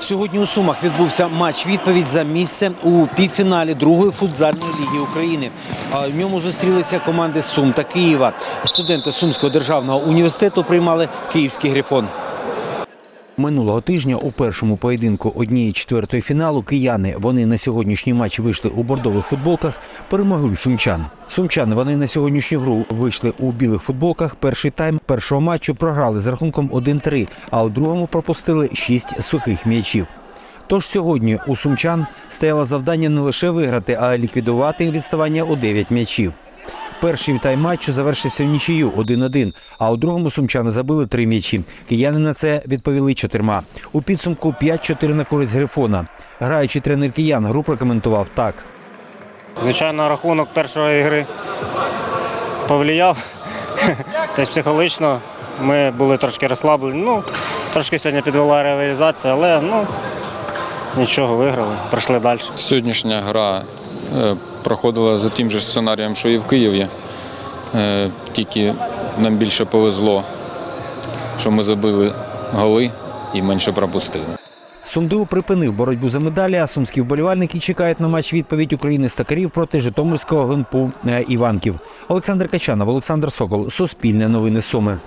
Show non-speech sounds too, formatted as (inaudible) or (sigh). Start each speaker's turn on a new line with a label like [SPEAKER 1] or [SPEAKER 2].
[SPEAKER 1] Сьогодні у Сумах відбувся матч відповідь за місце у півфіналі другої футзальної ліги України. В ньому зустрілися команди Сум та Києва. Студенти Сумського державного університету приймали київський грифон. Минулого тижня у першому поєдинку однієї четвертої фіналу кияни вони на сьогоднішній матч вийшли у бордових футболках, перемогли сумчан. Сумчани вони на сьогоднішню гру вийшли у білих футболках. Перший тайм першого матчу програли з рахунком 1-3, а у другому пропустили 6 сухих м'ячів. Тож сьогодні у сумчан стояло завдання не лише виграти, а ліквідувати відставання у 9 м'ячів. Перший тайм матчу завершився в нічию 1-1, а у другому сумчани забили три м'ячі. Кияни на це відповіли чотирма. У підсумку 5-4 на користь Грифона. Граючий тренер киян гру прокоментував так.
[SPEAKER 2] Звичайно, рахунок першої гри повлияв. (laughs) Тобто психологічно ми були трошки розслаблені. Ну, трошки сьогодні підвела реалізація, але ну, нічого, виграли, пройшли далі.
[SPEAKER 3] Сьогоднішня гра е, проходила за тим же сценарієм, що і в Києві. Е, Тільки нам більше повезло, що ми забили голи і менше пропустили.
[SPEAKER 1] Сумдиу припинив боротьбу за медалі, а сумські вболівальники чекають на матч відповідь України стакарів проти Житомирського гонпу е, Іванків. Олександр Качанов, Олександр Сокол, Суспільне новини Суми.